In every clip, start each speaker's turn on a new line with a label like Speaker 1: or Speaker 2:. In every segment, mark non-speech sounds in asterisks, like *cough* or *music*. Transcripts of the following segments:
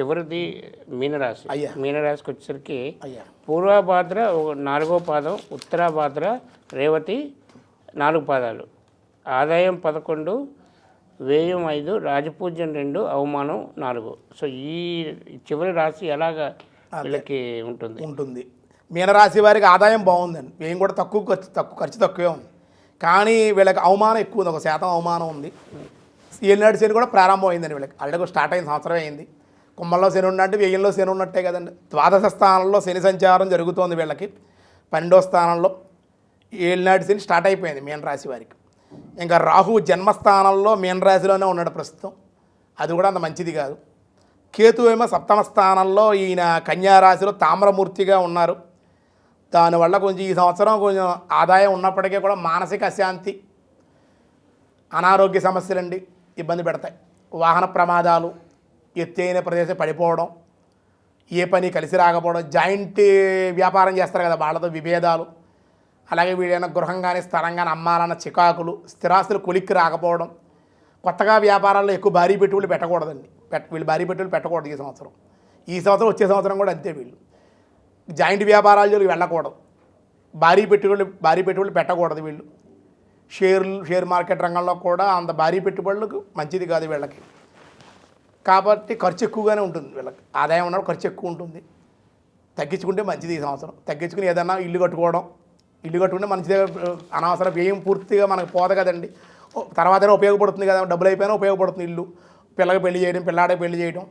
Speaker 1: చివరిది మీనరాశి.
Speaker 2: అయ్యా.
Speaker 1: మీనరాశికి వచ్చేసరికి
Speaker 2: అయ్యా.
Speaker 1: పూర్వభాద్ర నాలుగో పాదం ఉత్తరాభాద్ర రేవతి నాలుగు పాదాలు. ఆదాయం పదకొండు వ్యయం ఐదు రాజపూజ్యం రెండు అవమానం నాలుగు. సో ఈ చివరి రాశి ఎలాగా వీళ్ళకి ఉంటుంది?
Speaker 2: ఉంటుంది. మీనరాశి వారికి ఆదాయం బాగుందండి. వ్యయం కూడా తక్కువ ఖర్చు తక్కువ ఖర్చు తక్కువే ఉంది. కానీ వీళ్ళకి అవమానం ఎక్కువ ఉంది. ఒక శాతం అవమానం ఉంది. ఏలినాడు శని కూడా ప్రారంభం అయిందండి వీళ్ళకి. ఆల్రెడీ స్టార్ట్ అయిన సంవత్సరం అయింది. కుంభంలో శని ఉన్నట్టు వ్యయంలో శని ఉన్నట్టే కదండి. ద్వాదశ స్థానంలో శని సంచారం జరుగుతోంది వీళ్ళకి. పన్నెండో స్థానంలో ఏళ్ళనాటి శని స్టార్ట్ అయిపోయింది మీన రాశి వారికి. ఇంకా రాహు జన్మస్థానంలో మీన రాశిలోనే ఉన్నాడు ప్రస్తుతం. అది కూడా అంత మంచిది కాదు. కేతు ఏమో సప్తమ స్థానంలో ఈయన కన్యారాశిలో తామ్రమూర్తిగా ఉన్నారు. దానివల్ల కొంచెం ఈ సంవత్సరం కొంచెం ఆదాయం ఉన్నప్పటికీ కూడా మానసిక అశాంతి అనారోగ్య సమస్యలండి ఇబ్బంది పెడతాయి. వాహన ప్రమాదాలు ఎత్తైన ప్రదేశం పడిపోవడం ఏ పని కలిసి రాకపోవడం జాయింట్ వ్యాపారం చేస్తారు కదా వాళ్ళతో విభేదాలు. అలాగే వీడైనా గృహం కానీ స్థలం కానీ అమ్మాలన్న చికాకులు స్థిరాస్తులు కొలిక్కి రాకపోవడం కొత్తగా వ్యాపారాల్లో ఎక్కువ భారీ పెట్టుబడులు పెట్టకూడదండి. పెట్ వీళ్ళు భారీ పెట్టుబడులు పెట్టకూడదు ఈ సంవత్సరం. ఈ సంవత్సరం వచ్చే సంవత్సరం కూడా అంతే వీళ్ళు. జాయింట్ వ్యాపారాలు జోలికి వెళ్ళకూడదు. భారీ పెట్టుబడులు భారీ పెట్టుబడులు పెట్టకూడదు వీళ్ళు. షేర్లు షేర్ మార్కెట్ రంగంలో కూడా అంత భారీ పెట్టుబడులకు మంచిది కాదు వీళ్ళకి. కాబట్టి ఖర్చు ఎక్కువగానే ఉంటుంది. వీళ్ళకి ఆదాయం ఉన్నప్పుడు ఖర్చు ఎక్కువ ఉంటుంది. తగ్గించుకుంటే మంచిది ఈ సంవత్సరం. తగ్గించుకుని ఏదన్నా ఇల్లు కట్టుకోవడం ఇల్లు కట్టుకుంటే మంచిదే. అనవసరం వ్యయం పూర్తిగా మనకు పోదు కదండి. ఓ, తర్వాతనే ఉపయోగపడుతుంది కదా. డబ్బులు అయిపోయినా ఉపయోగపడుతుంది ఇల్లు. పిల్లకి పెళ్ళి చేయడం పిల్లాడికి పెళ్ళి చేయడం.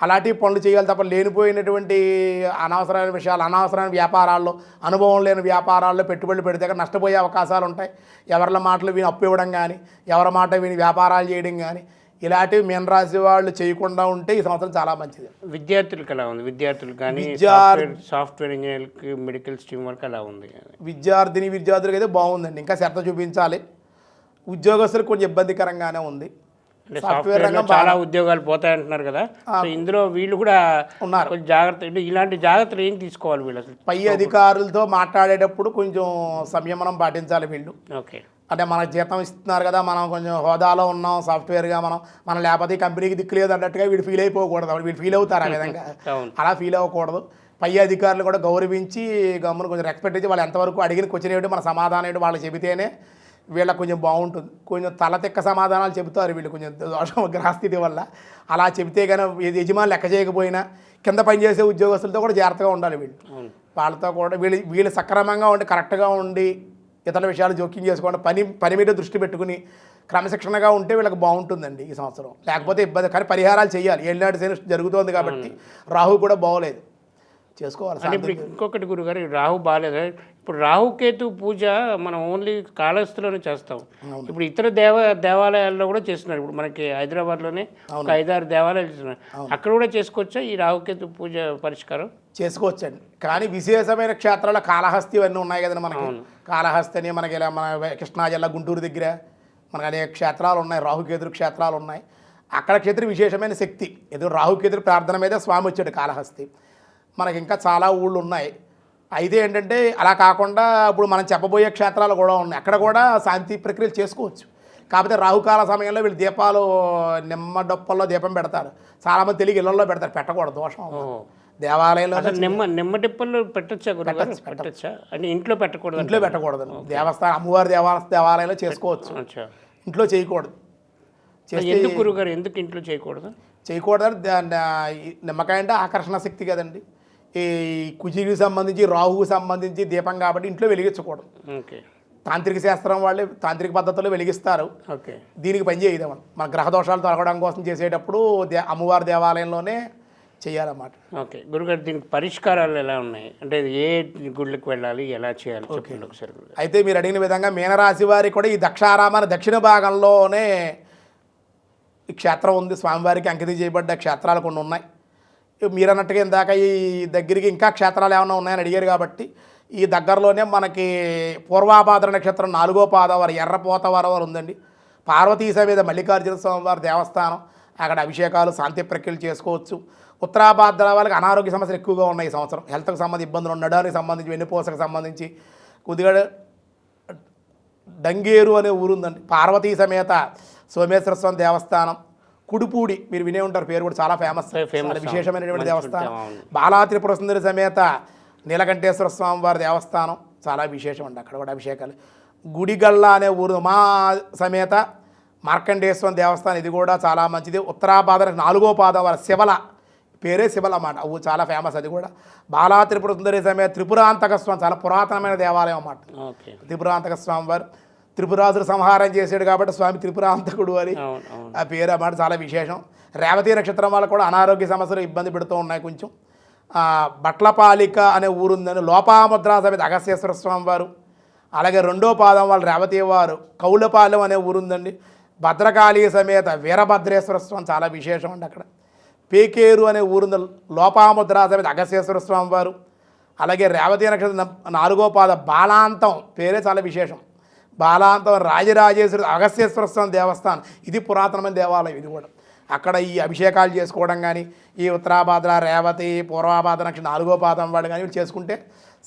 Speaker 2: అలాంటి పనులు చేయాలి తప్ప లేనిపోయినటువంటి అనవసరమైన విషయాలు అనవసరమైన వ్యాపారాల్లో అనుభవం లేని వ్యాపారాల్లో పెట్టుబడులు పెడితే నష్టపోయే అవకాశాలు ఉంటాయి. ఎవరి మాటలు విని అప్పు ఇవ్వడం కానీ ఎవరి మాట విని వ్యాపారాలు చేయడం కానీ ఇలాంటివి మీనరాశి వాళ్ళు చేయకుండా ఉంటే ఈ సంవత్సరం చాలా మంచిది.
Speaker 1: విద్యార్థులకు ఎలా ఉంది. విద్యార్థులకు కానీ సాఫ్ట్వేర్ ఇంజనీర్కి మెడికల్ స్ట్రీమ్ వరకు ఎలా ఉంది.
Speaker 2: విద్యార్థిని విద్యార్థులకి అయితే బాగుందండి. ఇంకా శ్రద్ధ చూపించాలి. ఉద్యోగస్తులకు కొంచెం ఇబ్బందికరంగానే ఉంది.
Speaker 1: అంటే
Speaker 2: సాఫ్ట్వేర్ రంగం
Speaker 1: చాలా ఉద్యోగాలు పోతాయంటున్నారు కదా. ఇందులో వీళ్ళు కూడా
Speaker 2: ఉన్నారు.
Speaker 1: కొంచెం జాగ్రత్త అంటే ఇలాంటి జాగ్రత్తలు ఏం తీసుకోవాలి వీళ్ళు
Speaker 2: పై అధికారులతో మాట్లాడేటప్పుడు కొంచెం సంయమనం పాటించాలి వీళ్ళు.
Speaker 1: ఓకే.
Speaker 2: అంటే మనకు జీతం ఇస్తున్నారు కదా మనం కొంచెం హోదాలో ఉన్నాం సాఫ్ట్వేర్గా మనం మనం లేకపోతే కంపెనీకి దిక్కు లేదు అన్నట్టుగా వీడు ఫీల్ అయిపోకూడదు. వీళ్ళు ఫీల్ అవుతారు ఆ విధంగా. *laughs* అలా ఫీల్ అవ్వకూడదు. పై అధికారులు కూడా గౌరవించి గమ్మును కొంచెం రెస్పెక్ట్ ఇచ్చి వాళ్ళు ఎంతవరకు అడిగిన క్వశ్చన్ ఏమిటి మన సమాధానం ఏంటి వాళ్ళు చెబితేనే వీళ్ళకి కొంచెం బాగుంటుంది. కొంచెం తల తిక్క సమాధానాలు చెబుతారు వీళ్ళు. కొంచెం దోషం గ్రహస్థితి వల్ల అలా చెబితే కానీ యజమాని లెక్క చేయకపోయినా కింద పనిచేసే ఉద్యోగస్తులతో కూడా జాగ్రత్తగా ఉండాలి వీళ్ళు. వాళ్ళతో కూడా వీళ్ళు వీళ్ళు సక్రమంగా ఉండి కరెక్ట్గా ఉండి ఇతర విషయాలు జోక్యం చేసుకోండి పని పని మీద దృష్టి పెట్టుకుని క్రమశిక్షణగా ఉంటే వీళ్ళకి బాగుంటుందండి ఈ సంవత్సరం. లేకపోతే ఇబ్బంది కానీ పరిహారాలు చేయాలి. ఏళ్ళనాటి శని జరుగుతోంది కాబట్టి రాహు కూడా బాగోలేదు. చేసుకోవాలి
Speaker 1: ఇప్పుడు ఇంకొకటి గురుగారు రాహు బాగాలేదు. ఇప్పుడు రాహుకేతు పూజ మనం ఓన్లీ కాళహస్తిలోనే చేస్తాం. ఇప్పుడు ఇతర దేవ దేవాలయాల్లో కూడా చేస్తున్నారు. ఇప్పుడు మనకి హైదరాబాద్లోనే ఒక ఐదారు దేవాలయాలు చేస్తున్నారు. అక్కడ కూడా చేసుకోవచ్చా ఈ రాహుకేతు పూజ పరిష్కారం?
Speaker 2: చేసుకోవచ్చండి. కానీ విశేషమైన క్షేత్రాలు కాళహస్తి ఇవన్నీ ఉన్నాయి కదండి మనకి. కాళహస్తి అని మనకి ఇలా మన కృష్ణా జిల్లా గుంటూరు దగ్గర మనకి అనేక క్షేత్రాలు ఉన్నాయి. రాహుకేతురు క్షేత్రాలు ఉన్నాయి. అక్కడ క్షేత్రం విశేషమైన శక్తి. ఎదురు రాహుకేతురు ప్రార్థన మీద స్వామి వచ్చాడు కాళహస్తి. మనకి ఇంకా చాలా ఊళ్ళు ఉన్నాయి. అయితే ఏంటంటే అలా కాకుండా ఇప్పుడు మనం చెప్పబోయే క్షేత్రాలు కూడా ఉన్నాయి. అక్కడ కూడా శాంతి ప్రక్రియలు చేసుకోవచ్చు. కాకపోతే రాహుకాల సమయంలో వీళ్ళు దీపాలు నిమ్మ డొప్పల్లో దీపం పెడతారు. చాలామంది తెలుగు ఇళ్ళలో పెడతారు. పెట్టకూడదు. దోషం దేవాలయంలో
Speaker 1: నిమ్మ నిమ్మ డిప్పలు పెట్టచ్చా గురుగారు పెట్టచ్చా అంటే ఇంట్లో పెట్టకూడదు
Speaker 2: ఇంట్లో పెట్టకూడదు. దేవస్థానం అమ్మవారి దేవా దేవాలయంలో చేసుకోవచ్చు. ఇంట్లో చేయకూడదు.
Speaker 1: ఎందుకు గురుగారు ఎందుకు ఇంట్లో చేయకూడదు?
Speaker 2: చేయకూడదని దా- ఈ నిమ్మకాయ అంటే ఆకర్షణ శక్తి కదండి. ఈ కుజికి సంబంధించి రాహుకు సంబంధించి దీపం కాబట్టి ఇంట్లో వెలిగించకూడదు.
Speaker 1: ఓకే.
Speaker 2: తాంత్రిక శాస్త్రం వాళ్ళే తాంత్రిక పద్ధతుల్లో వెలిగిస్తారు.
Speaker 1: ఓకే.
Speaker 2: దీనికి పని చేయదు. మనం గ్రహ దోషాలు తొలగడం కోసం చేసేటప్పుడు దే అమ్మవారి దేవాలయంలోనే చేయాలన్నమాట.
Speaker 1: ఓకే. గురుగారు దీనికి పరిష్కారాలు ఎలా ఉన్నాయి? అంటే ఏ గుళ్ళకి వెళ్ళాలి ఎలా చేయాలి? చెప్పండి ఒకసారి.
Speaker 2: అయితే మీరు అడిగిన విధంగా మీనరాశి వారికి కూడా ఈ దక్షారామాన దక్షిణ భాగంలోనే ఈ క్షేత్రం ఉంది. స్వామివారికి అంకితం చేయబడ్డ క్షేత్రాలు కొన్ని ఉన్నాయి. మీరు అన్నట్టుగా ఇందాక ఈ దగ్గరికి ఇంకా క్షేత్రాలు ఏమైనా ఉన్నాయని అడిగారు కాబట్టి ఈ దగ్గరలోనే మనకి పూర్వాపాద్ర నక్షత్రం నాలుగో పాదవారు ఎర్రపోతవారం వారు ఉందండి. పార్వతీ సమేత మల్లికార్జున స్వామివారి దేవస్థానం అక్కడ అభిషేకాలు శాంతి ప్రక్రియలు చేసుకోవచ్చు. ఉత్తరాభాద్ర వాళ్ళకి అనారోగ్య సమస్యలు ఎక్కువగా ఉన్నాయి ఈ సంవత్సరం. హెల్త్కి సంబంధించి ఇబ్బందులు ఉండడానికి సంబంధించి వెన్నుపూసకు సంబంధించి. కొద్దిగా డంగేరు అనే ఊరు ఉందండి. పార్వతీ సమేత సోమేశ్వర స్వామి దేవస్థానం. కుడుపూడి మీరు వినే ఉంటారు పేరు కూడా చాలా ఫేమస్ చాలా విశేషమైనటువంటి దేవస్థానం. బాలా త్రిపుర సుందరి సమేత నీలకంఠేశ్వర స్వామి వారి దేవస్థానం. చాలా విశేషం అండి అక్కడ కూడా అభిషేకాలు. గుడిగళ్ళ అనే ఊరు మా సమేత మార్కండేశ్వరం దేవస్థానం. ఇది కూడా చాలా మంచిది. ఉత్తరాపాద నాలుగో పాదం వారి శివల పేరే శివల అన్నమాట ఊరు చాలా ఫేమస్ అది కూడా. బాలా త్రిపుర సుందరి సమేత త్రిపురాంతక స్వామి చాలా పురాతనమైన దేవాలయం అన్నమాట. త్రిపురాంతక స్వామి వారు త్రిపురాసురు సంహారం చేశాడు కాబట్టి స్వామి త్రిపురాంతకుడు అని ఆ పేరు అన్నమాట చాలా విశేషం. రేవతి నక్షత్రం వాళ్ళకు కూడా అనారోగ్య సమస్యలు ఇబ్బంది పెడుతూ ఉన్నాయి కొంచెం. బట్లపాలిక అనే ఊరుందని లోపాముద్రా సమేత అగస్యేశ్వర స్వామి వారు అలాగే రెండో పాదం వాళ్ళు రేవతి వారు కౌలపాలెం అనే ఊరుందండి. భద్రకాళి సమేత వీరభద్రేశ్వర స్వామి చాలా విశేషం అండి అక్కడ. పేకేరు అనే ఊరుంది లోపాముద్రా సమేత అగస్యేశ్వర స్వామి వారు అలాగే రేవతి నక్షత్రం నాలుగో పాద బాలాంతం పేరే చాలా విశేషం. బాలాంతం రాజరాజేశ్వర అగస్యేశ్వర స్వామి దేవస్థానం. ఇది పురాతనమైన దేవాలయం ఇది కూడా. అక్కడ ఈ అభిషేకాలు చేసుకోవడం కానీ ఈ ఉత్తరాభాద్ర రేవతి పూర్వాభాద్ర నక్షత్రం నాలుగో పాదం వాళ్ళు కానీ వీళ్ళు చేసుకుంటే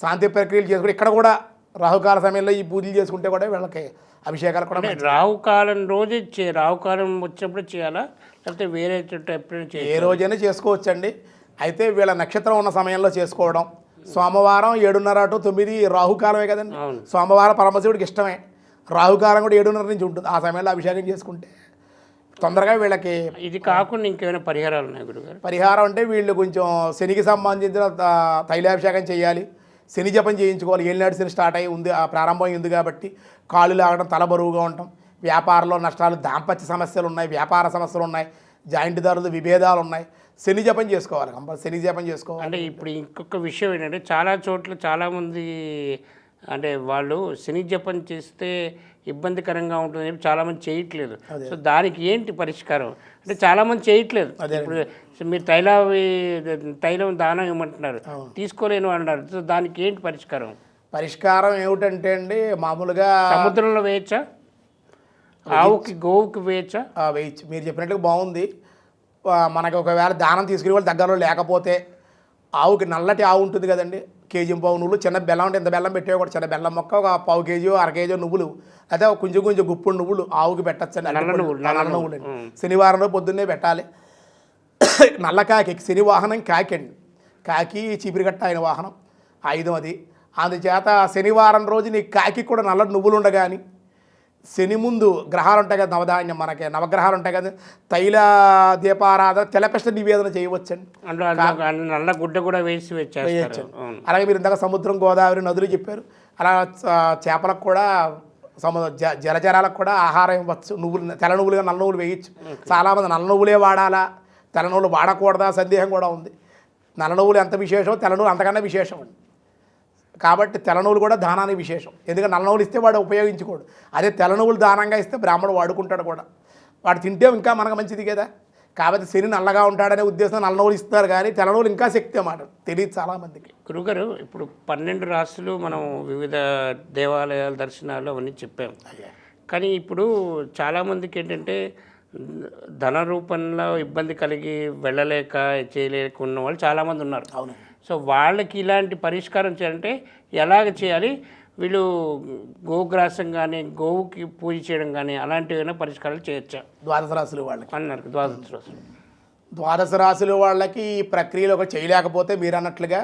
Speaker 2: శాంతి ప్రక్రియలు చేసుకుంటే ఇక్కడ కూడా రాహుకాల సమయంలో ఈ పూజలు చేసుకుంటే కూడా వీళ్ళకి అభిషేకాలు కూడా
Speaker 1: అంటే రాహు కాలం రోజు చే రాహు కాలం వచ్చినప్పుడు చేయాలా? లేకపోతే వేరే ఎప్పుడైనా
Speaker 2: ఏ రోజైనా చేసుకోవచ్చండి. అయితే వీళ్ళ నక్షత్రం ఉన్న సమయంలో చేసుకోవడం. సోమవారం ఏడున్నర టు తొమ్మిది రాహుకాలమే కదండి. సోమవారం పరమశివుడికి ఇష్టమే. రాహుకాలం కూడా ఏడున్నర నుంచి ఉంటుంది. ఆ సమయంలో అభిషేకం చేసుకుంటే తొందరగా వీళ్ళకి
Speaker 1: ఇది కాకుండా ఇంకేమైనా పరిహారాలు ఉన్నాయి గురుగారు?
Speaker 2: పరిహారం అంటే వీళ్ళు కొంచెం శనికి సంబంధించిన తైలాభిషేకం చేయాలి. శని జపం చేయించుకోవాలి. ఏళ్ళనాడు శని స్టార్ట్ అయ్యి ఉంది ఆ ప్రారంభం ఉంది కాబట్టి కాళ్ళు లాగడం తల బరువుగా ఉండటం. వ్యాపారంలో నష్టాలు దాంపత్య సమస్యలు ఉన్నాయి వ్యాపార సమస్యలు ఉన్నాయి జాయింట్ ధరలు విభేదాలు ఉన్నాయి. శని జపం చేసుకోవాలి కంపల్సరీ శని జపం చేసుకోవాలి.
Speaker 1: అంటే ఇప్పుడు ఇంకొక విషయం ఏంటంటే చాలా చోట్ల చాలామంది అంటే వాళ్ళు శని జపం చేస్తే ఇబ్బందికరంగా ఉంటుంది అని చాలామంది చేయట్లేదు. సో దానికి ఏంటి పరిష్కారం? అంటే చాలామంది చేయట్లేదు. ఇప్పుడు మీరు తైల తైలం దానం ఇవ్వమంటున్నారు. తీసుకోలేను అన్నారు. సో దానికి ఏంటి పరిష్కారం?
Speaker 2: పరిష్కారం ఏమిటంటే అండి మామూలుగా
Speaker 1: సముద్రంలో వేయచ్చా? ఆవుకి గోవుకి వేయచ్చా
Speaker 2: ఆ, వేయచ్చు. మీరు చెప్పినట్టుగా బాగుంది. మనకి ఒకవేళ దానం తీసుకునే వాళ్ళు దగ్గరలో లేకపోతే ఆవుకి నల్లటి ఆవు ఉంటుంది కదండి. కేజీ పావు నువ్వులు చిన్న బెల్లం అంటే ఇంత బెల్లం పెట్టే కూడా చిన్న బెల్లం మొక్క ఒక పావు కేజీ అర కేజీ నువ్వులు అదే కొంచెం కొంచెం గుప్పుడు నువ్వులు ఆవుకి పెట్టచ్చండి
Speaker 1: నల్ల నువ్వులు,
Speaker 2: శనివారం రోజు పొద్దున్నే పెట్టాలి. *coughs* నల్ల కాకి శని వాహనం కాకి అండి కాకి చీపిరిగట్ట ఆయన వాహనం. ఆయుధం అది అందుచేత శనివారం రోజు నీ కాకి కూడా నల్ల నువ్వులు ఉండగాని శని ముందు గ్రహాలు ఉంటాయి కదా నవధాన్యం మనకి నవగ్రహాలు ఉంటాయి కదా తైల దీపారాధన తెలపెష్ట నివేదన చేయవచ్చండి.
Speaker 1: నల్ల గుడ్డ కూడా వేసి
Speaker 2: వేయచ్చు అలాగే మీరు ఇందాక సముద్రం గోదావరి నదులు చెప్పారు. అలా చేపలకు కూడా సముద్ర జ జలచరాలకు కూడా ఆహారం ఇవ్వచ్చు. నువ్వులు తెల్ల నువ్వులుగా నల్ల నువ్వులు వేయచ్చు. చాలామంది నల్ల నువ్వులే వాడాలా? తెల్ల నువ్వులు వాడకూడదా? సందేహం కూడా ఉంది. నల్ల నువ్వులు ఎంత విశేషం తెల్ల నువ్వులు అంతకన్నా విశేషం అండి కాబట్టి తెల్ల నువ్వులు కూడా దానానికి విశేషం. ఎందుకంటే నల్ల నువ్వులు ఇస్తే వాడు ఉపయోగించుకోడు. అదే తెల్ల నువ్వులు దానంగా ఇస్తే బ్రాహ్మణుడు వాడుకుంటాడు కూడా. వాడు తింటే ఇంకా మనకు మంచిది కదా. కాబట్టి శని నల్లగా ఉంటాడనే ఉద్దేశం నల్ల నువ్వులు ఇస్తున్నారు కానీ తెల్ల నువ్వులు ఇంకా శక్తి అన్నమాట. తెలియదు చాలామందికి
Speaker 1: గురుగారు ఇప్పుడు పన్నెండు రాష్ట్రాలు మనం వివిధ దేవాలయాల దర్శనాలు అవన్నీ చెప్పాం. కానీ ఇప్పుడు చాలామందికి ఏంటంటే ధన రూపంలో ఇబ్బంది కలిగి వెళ్ళలేక చేయలేక ఉన్న వాళ్ళు చాలామంది ఉన్నారు.
Speaker 2: అవును
Speaker 1: సో వాళ్ళకి ఇలాంటి పరిష్కారం చేయాలంటే ఎలాగ చేయాలి? వీళ్ళు గోగ్రాసం కానీ గోవుకి పూజ చేయడం కానీ అలాంటివైనా పరిష్కారాలు చేయొచ్చా?
Speaker 2: ద్వాదశ రాశులు వాళ్ళకి.
Speaker 1: అన్నారు ద్వాదశ రోజులు
Speaker 2: ద్వాదశ రాశులు వాళ్ళకి ఈ ప్రక్రియలో ఒక చేయలేకపోతే మీరు అన్నట్లుగా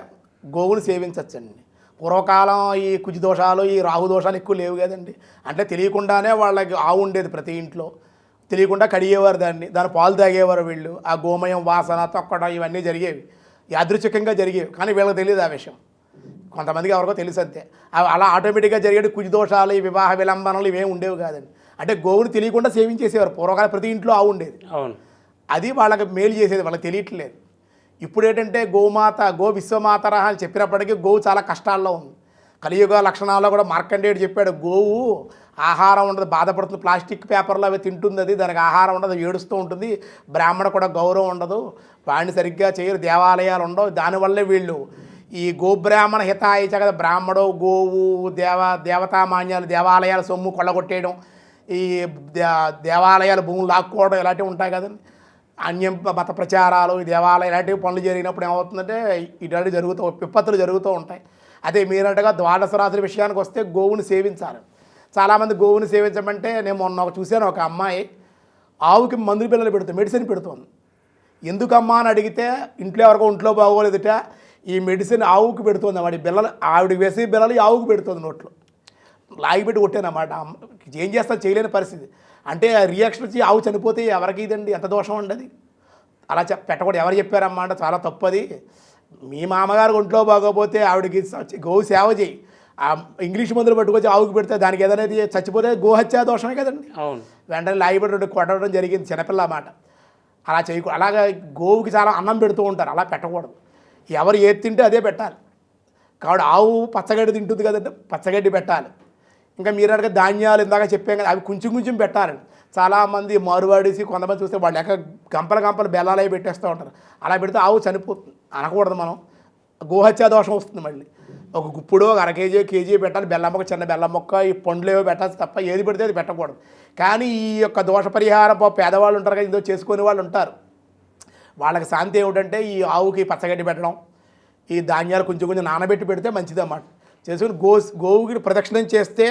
Speaker 2: గోవులు సేవించవచ్చండి పూర్వకాలం ఈ కుజి దోషాలు ఈ రాహు దోషాలు ఎక్కువ లేవు కదండి. అంటే తెలియకుండానే వాళ్ళకి ఆవు ఉండేది ప్రతి ఇంట్లో. తెలియకుండా కడిగేవారు దాన్ని. దాని పాలు తాగేవారు వీళ్ళు. ఆ గోమయం వాసన తొక్కడం ఇవన్నీ జరిగేవి. యాదృచ్ఛికంగా జరిగేవి కానీ వీళ్ళకి తెలియదు ఆ విషయం. కొంతమందికి ఎవరికో తెలుసు అంతే. అలా ఆటోమేటిక్గా జరిగేది కుజి దోషాలు ఈ వివాహ విలంబనలు ఇవేం ఉండేవి కాదండి. అంటే గోవుని తెలియకుండా సేవించేసేవారు. పూర్వకాలం ప్రతి ఇంట్లో ఆవు ఉండేది.
Speaker 1: అవును.
Speaker 2: అది వాళ్ళకి మేలు చేసేది వాళ్ళకి తెలియట్లేదు. ఇప్పుడు ఏంటంటే గోమాత గో విశ్వమాతర అని చెప్పినప్పటికీ గోవు చాలా కష్టాల్లో ఉంది. కలియుగ లక్షణాల్లో కూడా మార్కండేయుడు చెప్పాడు గోవు ఆహారం ఉండదు బాధపడుతుంది ప్లాస్టిక్ పేపర్లో అవి తింటుంది అది దానికి ఆహారం ఉండదు ఏడుస్తూ ఉంటుంది బ్రాహ్మణ కూడా గౌరవం ఉండదు వాడిని సరిగ్గా చేయరు దేవాలయాలు ఉండవు దానివల్లే వీళ్ళు ఈ గోబ్రాహ్మణ హితాయిచ కదా బ్రాహ్మడు గోవు దేవ దేవతామాన్యాలు దేవాలయాల సొమ్ము కొల్లగొట్టేయడం ఈ దేవాలయాలు దేవాలయాల భూములు లాక్కోవడం ఇలాంటివి ఉంటాయి కదండి అన్యం మత ప్రచారాలు ఈ దేవాలయం ఇలాంటివి పనులు జరిగినప్పుడు ఏమవుతుందంటే ఇటువంటి జరుగుతూ విపత్తులు జరుగుతూ ఉంటాయి. అదే మీరట్టుగా ద్వాదశ రాత్రి విషయానికి వస్తే గోవుని సేవించాలి. చాలామంది గోవుని సేవించమంటే నేను మొన్న ఒక చూశాను ఒక అమ్మాయి ఆవుకి మందులు పిల్లలు పెడుతుంది మెడిసిన్ పెడుతుంది. ఎందుకమ్మా అని అడిగితే ఇంట్లో ఎవరికో ఒంట్లో బాగోలేదుట ఈ మెడిసిన్ ఆవుకి పెడుతుంది వాడి బిల్లలు ఆవిడకి వేసి బిల్లలు ఆవుకి పెడుతుంది నోట్లో. లాగిపెట్టి కొట్టానమాట ఏం చేస్తా చేయలేని పరిస్థితి. అంటే రియాక్షన్ వచ్చి ఆవు చనిపోతే ఎవరికి ఇదండి? ఎంత దోషం ఉండదు? అలా చెప్ పెట్టకూడదు. ఎవరు చెప్పారమ్మా అంటే చాలా తప్పది మీ మామగారు ఒంట్లో బాగోపోతే ఆవిడకి గోవు సేవ చేయి. ఆ ఇంగ్లీష్ మందులు పట్టుకొచ్చి ఆవుకి పెడితే దానికి ఏదైనా చచ్చిపోతే గోహత్య దోషమే కదండి.
Speaker 1: అవును.
Speaker 2: వెంటనే లాగిపెట్టి కొట్టడం జరిగింది చిన్నపిల్ల మాట. అలా చేయకూడదు అలాగా గోవుకి చాలా అన్నం పెడుతూ ఉంటారు అలా పెట్టకూడదు. ఎవరు ఏది తింటే అదే పెట్టాలి. కాబట్టి ఆవు పచ్చగడ్డి తింటుంది కదండి పచ్చగడ్డి పెట్టాలి. ఇంకా మీరు అడిగే ధాన్యాలు ఇందాక చెప్పాం కదా అవి కొంచెం కొంచెం పెట్టాలి చాలామంది మారువాడేసి కొంతమంది చూస్తే వాళ్ళు ఎక్క గంపల గంపలు బెల్లాలే పెట్టేస్తూ ఉంటారు. అలా పెడితే ఆవు చనిపోతుంది. అనకూడదు మనం. గోహత్యా దోషం వస్తుంది మళ్ళీ. ఒక గుప్పుడు ఒక అర కేజీ కేజీ పెట్టాలి. బెల్లం మొక్క చిన్న బెల్లం మొక్క ఈ పండ్లు ఏవో పెట్టాలి తప్ప ఏది పెడితే అది పెట్టకూడదు. కానీ ఈ యొక్క దోష పరిహారం పేదవాళ్ళు ఉంటారు కదా ఇదో చేసుకునే వాళ్ళు ఉంటారు. వాళ్ళకి శాంతి ఏమిటంటే ఈ ఆవుకి పచ్చగడ్డి పెట్టడం ఈ ధాన్యాలు కొంచెం కొంచెం నానబెట్టి పెడితే మంచిదన్నమాట. చేసుకుని గో గోవుకి ప్రదక్షిణం చేస్తే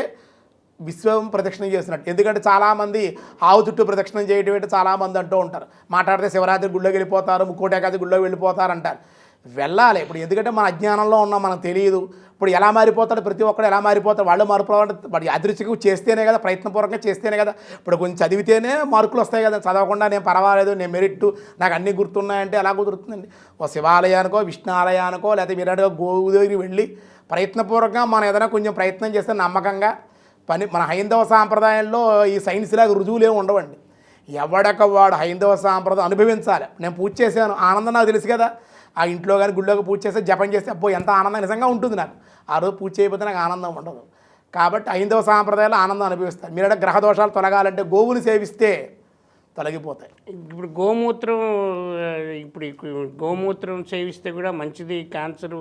Speaker 2: విశ్వం ప్రదక్షిణం చేస్తున్నట్టు. ఎందుకంటే చాలామంది ఆవు చుట్టూ ప్రదక్షిణం చేయడం అంటే చాలామంది అంటూ ఉంటారు. మాట్లాడితే శివరాత్రి గుళ్ళోకి వెళ్ళిపోతారు ముక్కోటి ఏకాది గుళ్ళోకి వెళ్ళిపోతారు అంటారు. వెళ్ళాలి. ఇప్పుడు ఎందుకంటే మన అజ్ఞానంలో ఉన్నాం మనకు తెలియదు. ఇప్పుడు ఎలా మారిపోతాడు ప్రతి ఒక్కడు ఎలా మారిపోతాడు? వాళ్ళు మారిపోవాలంటే వాడి అదృష్టికి చేస్తేనే కదా ప్రయత్నపూర్వకంగా చేస్తేనే కదా. ఇప్పుడు కొంచెం చదివితేనే మార్కులు వస్తాయి కదా. చదవకుండా నేను పర్వాలేదు నేను మెరిట్ నాకు అన్నీ గుర్తున్నాయంటే ఎలా కుదురుతుందండి? ఓ శివాలయానికో విష్ణు ఆలయానికో లేకపోతే మీరు గోవు దగ్గరికి వెళ్ళి ప్రయత్నపూర్వకంగా మనం ఏదైనా కొంచెం ప్రయత్నం చేస్తే నమ్మకంగా పని మన హైందవ సాంప్రదాయంలో ఈ సైన్స్ లాగా రుజువులు ఏమి ఉండవండి. ఎవడక వాడు హైందవ సాంప్రదాయం అనుభవించాలి. నేను పూజ చేశాను. ఆనందం నాకు తెలుసు కదా. ఆ ఇంట్లో కానీ గుళ్ళోకి పూజ చేస్తే జపం చేస్తే అబ్బో ఎంత ఆనందం నిజంగా ఉంటుంది నాకు. ఆ రోజు పూజ చేయకపోతే నాకు ఆనందం ఉండదు. కాబట్టి హైందవ సాంప్రదాయాలు ఆనందం అనుభవిస్తారు మీరు గ్రహ దోషాలు తొలగాలంటే గోవుని సేవిస్తే తొలగిపోతాయి.
Speaker 1: ఇప్పుడు గోమూత్రం ఇప్పుడు గోమూత్రం సేవిస్తే కూడా మంచిది క్యాన్సర్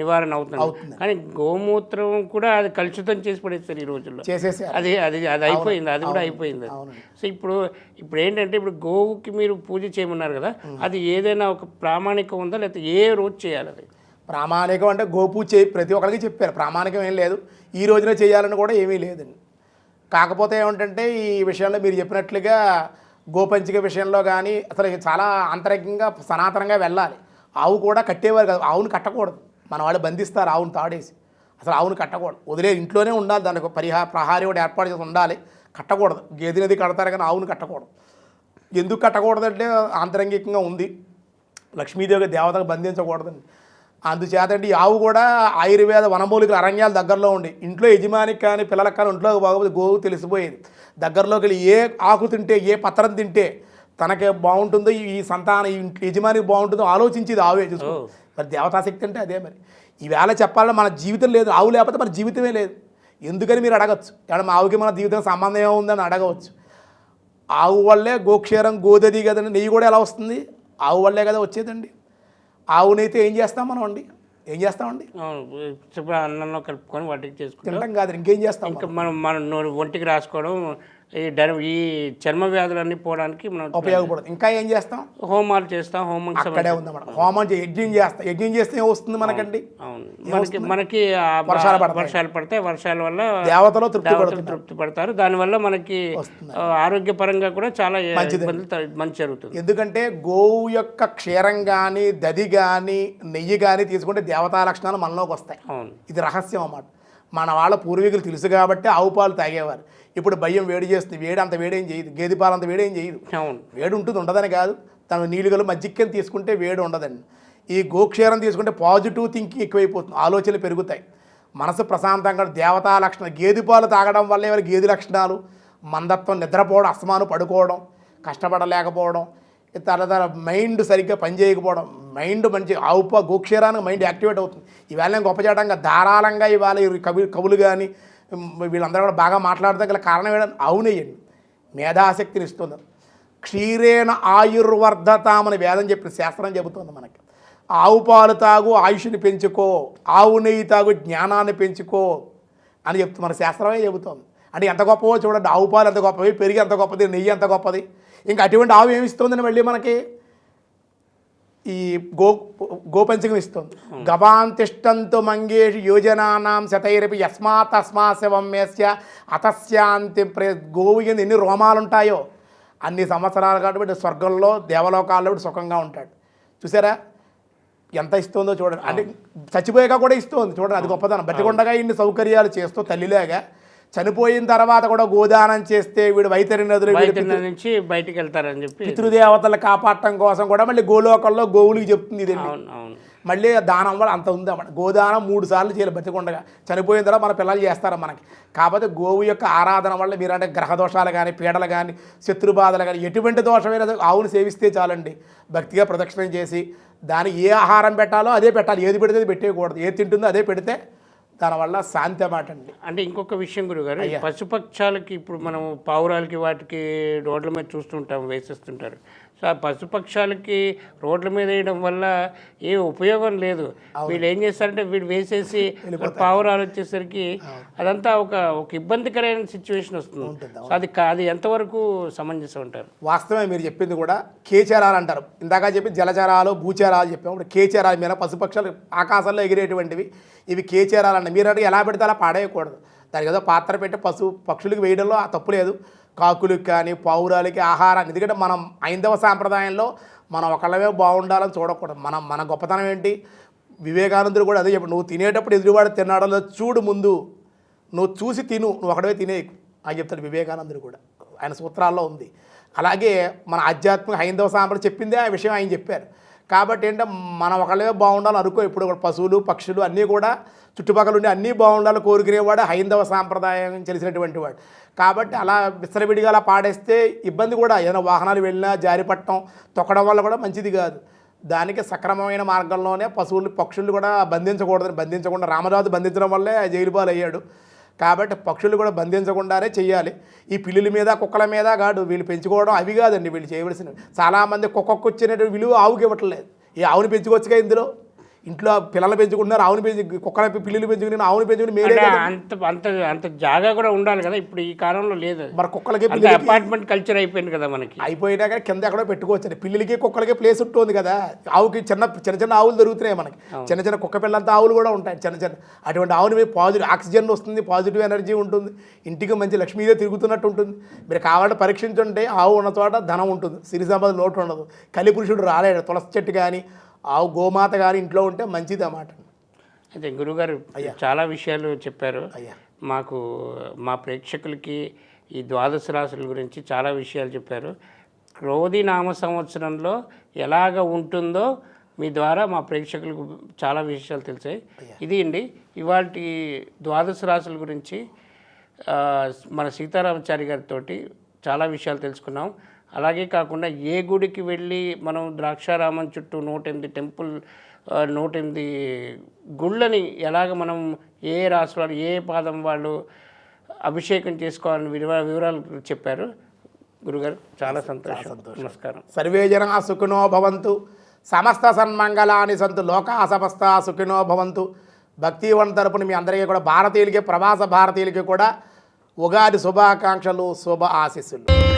Speaker 1: నివారణ అవుతుంది. కానీ గోమూత్రం కూడా అది కలుషితం చేసి పడేస్తారు ఈ రోజుల్లో.
Speaker 2: చేసేసారు
Speaker 1: అది అది అది అయిపోయింది అది కూడా అయిపోయింది. సో ఇప్పుడు ఇప్పుడు ఏంటంటే ఇప్పుడు గోవుకి మీరు పూజ చేయమన్నారు కదా అది ఏదైనా ఒక ప్రామాణికం ఉందా లేకపోతే ఏ రోజు చేయాలి అది?
Speaker 2: ప్రామాణికం అంటే గోపూజ చేయి ప్రతి ఒక్కరికి చెప్పారు. ప్రామాణికం ఏం లేదు. ఈ రోజున చేయాలని కూడా ఏమీ లేదండి. కాకపోతే ఏమిటంటే ఈ విషయంలో మీరు చెప్పినట్లుగా గోపంచిక విషయంలో కానీ అసలు చాలా ఆంతరికంగా సనాతనంగా వెళ్ళాలి. ఆవు కూడా కట్టేవారు కదా. ఆవును కట్టకూడదు. మన వాళ్ళు బంధిస్తారు ఆవును తాడేసి. అసలు ఆవును కట్టకూడదు. వదిలే ఇంట్లోనే ఉండాలి. దానికి పరిహార పరిహా ప్రహారీ కూడా ఏర్పాటు చేసి ఉండాలి. కట్టకూడదు. గేదెనది కడతారు కానీ ఆవును కట్టకూడదు. ఎందుకు కట్టకూడదంటే ఆంతరంగికంగా ఉంది. లక్ష్మీదేవి దేవతకు బంధించకూడదండి. అందుచేత అండి ఈ ఆవు కూడా ఆయుర్వేద వనమూలికల అరణ్యాల దగ్గరలో ఉండి ఇంట్లో యజమానికి కానీ పిల్లలకు కానీ ఇంట్లో బాగోపోతే గోవు తెలిసిపోయేది. దగ్గరలోకి వెళ్ళి ఏ ఆకు తింటే ఏ పత్రం తింటే తనకి బాగుంటుందో ఈ- సంతానం యజమానికి బాగుంటుందో ఆలోచించేది ఆవే చూసుకో. మరి దేవతాశక్తి అంటే అదే మరి. ఈవేళ చెప్పాలంటే మన జీవితం లేదు ఆవు లేకపోతే మన జీవితమే లేదు. ఎందుకని మీరు అడగచ్చు? ఏమన్నా మా ఆవుకి మన జీవితం సంబంధం ఏముందని అడగవచ్చు. ఆవు వల్లే గోక్షేరం గోదది కదండి నెయ్యి కూడా ఎలా వస్తుంది? ఆవు వల్లే కదా వచ్చేదండి. ఆవు నెయ్యితే ఏం చేస్తాం మనం అండి? ఏం చేస్తామండి
Speaker 1: అన్నంలో కలుపుకొని వాటికి చేసుకుంటాం.
Speaker 2: తింటాం కాదు ఇంకేం చేస్తాం
Speaker 1: ఇంకా మనం? మనం ఒంటికి రాసుకోవడం ఈ డర్ ఈ చర్మ వ్యాధులన్నీ పోవడానికి మనం
Speaker 2: ఉపయోగపడదు. ఇంకా ఏం చేస్తాం?
Speaker 1: హోమాలు చేస్తాం హోమం
Speaker 2: అక్కడే హోమం యజ్ఞం చేస్తాం. యజ్ఞం చేస్తే వస్తుంది మనకండి?
Speaker 1: అవును మనకి మనకి
Speaker 2: వర్షాలు పడతాయి.
Speaker 1: వర్షాలు పడతాయి. వర్షాల వల్ల
Speaker 2: దేవతలో తృప్తి
Speaker 1: తృప్తి పడతారు. దానివల్ల మనకి ఆరోగ్యపరంగా కూడా చాలా. ఇబ్బందులు మంచి జరుగుతుంది.
Speaker 2: ఎందుకంటే గోవు యొక్క క్షీరం కానీ దది కానీ నెయ్యి కానీ తీసుకుంటే దేవతా లక్షణాలు మనలోకి వస్తాయి.
Speaker 1: అవును.
Speaker 2: ఇది రహస్యం అన్నమాట. మన వాళ్ళ పూర్వీకులు తెలుసు కాబట్టి ఆవు పాలు తాగేవారు. ఇప్పుడు భయం వేడి చేస్తుంది వేడి అంత వేడేం చేయదు. గేదె పాలు అంత వేడేం చేయదు.
Speaker 1: అవును.
Speaker 2: వేడి ఉంటుంది ఉండదని కాదు. తను నీళ్ళుగలు మజ్జిక్కని తీసుకుంటే వేడి ఉండదండి. ఈ గోక్షీరం తీసుకుంటే పాజిటివ్ థింకింగ్ ఎక్కువైపోతుంది. ఆలోచనలు పెరుగుతాయి. మనసు ప్రశాంతంగా దేవతా లక్షణాలు. గేదె పాలు తాగడం వల్ల ఎవరి గేదె లక్షణాలు? మందత్వం నిద్రపోవడం అస్తమాను పడుకోవడం కష్టపడలేకపోవడం తర్వాత మైండ్ సరిగ్గా పనిచేయకపోవడం మైండ్ మంచి ఆవుప పా గోక్షీరానికి మైండ్ యాక్టివేట్ అవుతుంది. ఈవేళ నేను గొప్ప చేయడంగా ధారాళంగా ఇవాళ కవి కవులు కానీ వీళ్ళందరూ కూడా బాగా మాట్లాడడం గల కారణం ఏంటంటే అవునేయండి మేధాశక్తిని ఇస్తుంది. క్షీరేణ ఆయుర్వర్ధతామని వేదం చెప్పిన శాస్త్రం చెబుతుంది మనకి. ఆవు పాలు తాగు ఆయుష్ని పెంచుకో ఆవు నెయ్యి తాగు జ్ఞానాన్ని పెంచుకో అని చెప్తుంది మన శాస్త్రమే చెబుతోంది. అంటే ఎంత గొప్పవో చూడండి ఆవు పాలు ఎంత గొప్పవి పెరిగి ఎంత గొప్పది నెయ్యి ఎంత గొప్పది? ఇంకా అటువంటి ఆవు ఏమి ఇస్తుందని మళ్ళీ మనకి ఈ గో గోపంచకం ఇస్తుంది. గవాంతిష్టంతు మంగేషు యోజనానాం శతైరపి యస్మాత్ తస్మా శవం మేస్య అతస్యాంతి ప్రే గోవు కింద ఎన్ని రోమాలు ఉంటాయో అన్ని సంవత్సరాలు కాబట్టి స్వర్గంలో దేవలోకాల్లో సుఖంగా ఉంటాడు. చూసారా? ఎంత ఇస్తుందో చూడండి. అంటే చచ్చిపోయాక కూడా ఇస్తుంది. చూడండి అది గొప్పదనం బతికొండగా ఇన్ని సౌకర్యాలు చేస్తూ తల్లిలాగా చనిపోయిన తర్వాత కూడా గోదానం చేస్తే వీడు వైతరి నదులు
Speaker 1: నుంచి బయటికి వెళ్తారని చెప్పి
Speaker 2: పితృదేవతలు కాపాడటం కోసం కూడా మళ్ళీ గోలోకంలో గోవులకి చెప్తుంది ఇది మళ్ళీ దానం వల్ల అంత ఉంది అన్నమాట. గోదానం మూడు సార్లు చేయాలి బతికుండగా. చనిపోయిన తర్వాత మన పిల్లలు చేస్తారు మనకి? కాకపోతే గోవు యొక్క ఆరాధన వల్ల మీరంటే గ్రహ దోషాలు కానీ పీడలు కానీ శత్రుబాధలు కానీ ఎటువంటి దోషమైనా ఆవును సేవిస్తే చాలండి. భక్తిగా ప్రదక్షిణం చేసి దాని ఏ ఆహారం పెట్టాలో అదే పెట్టాలి. ఏది పెడితే అది పెట్టేయకూడదు. ఏది తింటుందో అదే పెడితే దానివల్ల శాంతి అన్నమాట అండి
Speaker 1: అంటే ఇంకొక విషయం గురుగారు పశుపక్షాలకి ఇప్పుడు మనం పావురాలకి వాటికి రోడ్ల మీద చూస్తుంటాం వేసేస్తుంటారు. పశుపక్షాలకి రోడ్ల మీద వేయడం వల్ల ఏ ఉపయోగం లేదు. వీళ్ళు ఏం చేస్తారంటే వీడు వేసేసి పావురాలు వచ్చేసరికి అదంతా ఒక ఒక ఇబ్బందికరమైన సిచ్యువేషన్ వస్తుంది. అది అది ఎంతవరకు సమంజసం ఉంటారు
Speaker 2: వాస్తవమే మీరు చెప్పింది కూడా కేచరాలు అంటారు. ఇందాక చెప్పి జలచరాలు భూచరాలు చెప్పాము. ఇప్పుడు కేచరాలు మీద పశుపక్షాలు ఆకాశంలో ఎగిరేటువంటివి. ఇవి కేచరాలు అండి మీరు ఎలా పెడితే అలా పాడేయకూడదు. దానికి ఏదో పాత్ర పెట్టి పశు పక్షులకు వేయడంలో ఆ తప్పు లేదు. కాకులకు కానీ పావురాలకి ఆహారాన్ని. ఎందుకంటే మనం ఐందవ సాంప్రదాయంలో మనం ఒకళ్ళమే బాగుండాలని చూడకూడదు. మనం మన గొప్పతనం ఏంటి? వివేకానందుడు కూడా అదే చెప్పండి. నువ్వు తినేటప్పుడు ఎదురువాడు తిన్నాడో చూడు ముందు. నువ్వు చూసి తిను. నువ్వు ఒకడవే తినే. అని చెప్తాడు వివేకానందుడు కూడా. ఆయన సూత్రాల్లో ఉంది. అలాగే మన ఆధ్యాత్మిక హైందవ సాంప్రదాయం చెప్పిందే ఆ విషయం ఆయన చెప్పారు. కాబట్టి ఏంటంటే మనం ఒకళ్ళే బాగుండాలి అనుకో ఇప్పుడు పశువులు పక్షులు అన్నీ కూడా చుట్టుపక్కల ఉండి అన్నీ బాగుండాలి కోరుకునేవాడు హైందవ సాంప్రదాయం తెలిసినటువంటి వాడు. కాబట్టి అలా విస్తరవిడిగా అలా పాడేస్తే ఇబ్బంది కూడా ఏదైనా వాహనాలు వెళ్ళినా జారిపట్టడం తొక్కడం వల్ల కూడా మంచిది కాదు. దానికి సక్రమమైన మార్గంలోనే పశువులు పక్షులు కూడా బంధించకూడదని బంధించకుండా రామరాజు బంధించడం వల్లే జైలు పాలు అయ్యాడు కాబట్టి పక్షులు కూడా బంధించకుండానే చేయాలి ఈ పిల్లుల మీద కుక్కల మీద కాదు వీళ్ళు పెంచుకోవడం అవి కాదండి వీళ్ళు చేయవలసినవి. చాలామంది కుక్కకు వచ్చినటువంటి విలువ ఆవుకి ఇవ్వట్లేదు. ఈ ఆవుని పెంచుకోవచ్చుగా ఇందులో? ఇంట్లో పిల్లలు పెంచుకుంటున్నారు ఆవుని పెంచి కుక్కల పిల్లులు పెంచుకుని ఆవుని పెంచుకుని కదా.
Speaker 1: అంత అంత అంత జాగా కూడా ఉండాలి కదా ఇప్పుడు ఈ కాలంలో లేదు.
Speaker 2: మరి కుక్కలకి పిల్లులకి
Speaker 1: అపార్ట్మెంట్ కల్చర్ అయిపోయింది కదా మనకి.
Speaker 2: అయిపోయినా కానీ కింద ఎక్కడో పెట్టుకోవచ్చు పిల్లికి కుక్కలకి ప్లేస్ ఉంటుంది కదా. ఆవుకి చిన్న చిన్న చిన్న ఆవులు దొరుకుతున్నాయి మనకి. చిన్న చిన్న కుక్క పిల్లంత ఆవులు కూడా ఉంటాయి. చిన్న చిన్న అటువంటి ఆవుని మీద పాజిటివ్ ఆక్సిజన్ వస్తుంది పాజిటివ్ ఎనర్జీ ఉంటుంది. ఇంటికి మంచి లక్ష్మీదే తిరుగుతున్నట్టు ఉంటుంది. మీరు కావాలంటే పరీక్షించుంటే ఆవు ఉన్న చోట ధనం ఉంటుంది. సిరి సంపద లోటు ఉండదు. కలిపురుషుడు రాలేడు. తులసి చెట్టు కానీ ఆవు గోమాత కానీ ఇంట్లో ఉంటే మంచిది అన్నమాట
Speaker 1: అయితే గురుగారు చాలా విషయాలు చెప్పారు.
Speaker 2: అయ్యా.
Speaker 1: మాకు మా ప్రేక్షకులకి ఈ ద్వాదశ రాశుల గురించి చాలా విషయాలు చెప్పారు. క్రోధి నామ సంవత్సరంలో ఎలాగ ఉంటుందో మీ ద్వారా మా ప్రేక్షకులకు చాలా విషయాలు తెలిసాయి. ఇది అండి. ఇవాళ ద్వాదశ రాశుల గురించి మన సీతారామచారి గారితో చాలా విషయాలు తెలుసుకున్నాం. అలాగే కాకుండా ఏ గుడికి వెళ్ళి మనం ద్రాక్షారామం చుట్టూ నూట ఎనిమిది టెంపుల్ నూట ఎనిమిది గుళ్ళని ఎలాగ మనం ఏ రాశి వాళ్ళు ఏ పాదం వాళ్ళు అభిషేకం చేసుకోవాలని వివరా వివరాలు చెప్పారు. గురుగారు చాలా సంతోషం. నమస్కారం.
Speaker 2: సర్వే జనా సుఖినో భవంతు. సమస్త సన్మంగళాని సంతు. లోకా సమస్త సుఖినో భవంతు. భక్తివన్ తరపున మీ అందరికీ కూడా భారతీయులకి ప్రవాస భారతీయులకి కూడా ఉగాది శుభాకాంక్షలు శుభ ఆశీస్సులు.